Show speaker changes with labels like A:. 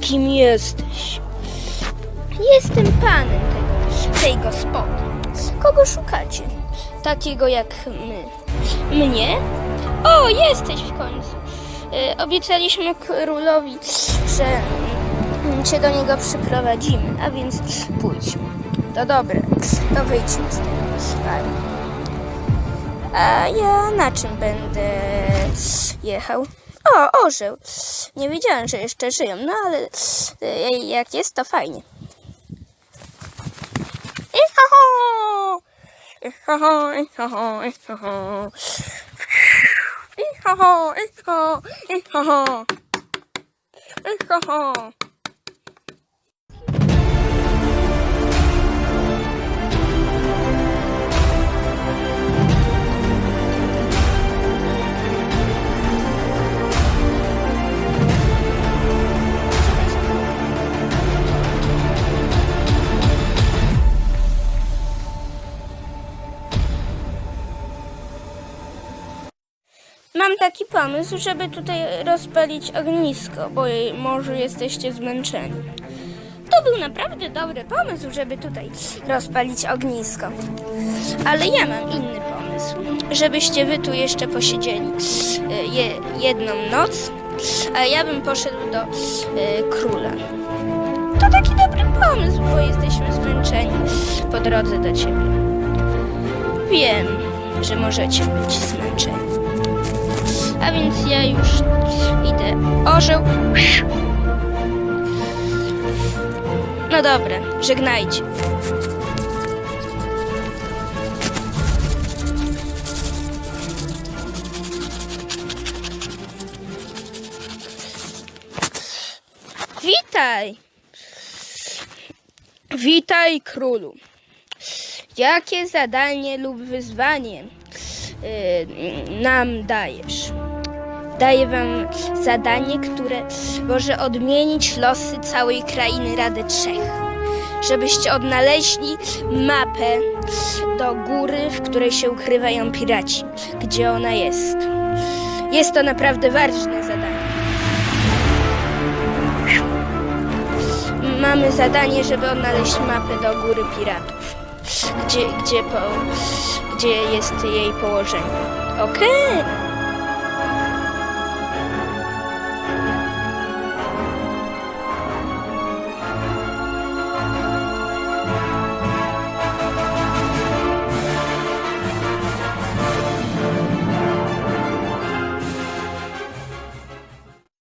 A: Kim jesteś? Jestem panem tego, tej gospody. Kogo szukacie? Takiego jak my. Mnie? O, jesteś w końcu. E, obiecaliśmy królowi, że cię do niego przyprowadzimy, a więc pójdźmy. To dobre, to wyjdźmy z tego szpali. A ja na czym będę jechał? O, orzeł. Nie wiedziałem, że jeszcze żyją, no ale e, jak jest, to fajnie. Ihaho! Ihaho, ihaho, ihaho. Ihaho, ihaho, ihaho. Ihaho. Mam taki pomysł, żeby tutaj rozpalić ognisko, bo może jesteście zmęczeni. To był naprawdę dobry pomysł, żeby tutaj rozpalić ognisko. Ale ja mam inny pomysł, żebyście wy tu jeszcze posiedzieli e, je, jedną noc, a ja bym poszedł do e, króla. To taki dobry pomysł, bo jesteśmy zmęczeni po drodze do ciebie. Wiem, że możecie być zmęczeni. A więc ja już idę. Orzeł. No dobra, żegnajcie. Witaj. Witaj, królu. Jakie zadanie lub wyzwanie nam dajesz? Daję wam zadanie, które może odmienić losy całej krainy Rady Trzech. Żebyście odnaleźli mapę do góry, w której się ukrywają piraci. Gdzie ona jest? Jest to naprawdę ważne zadanie. Mamy zadanie, żeby odnaleźć mapę do góry piratów. Gdzie, gdzie, po, gdzie jest jej położenie. Okej.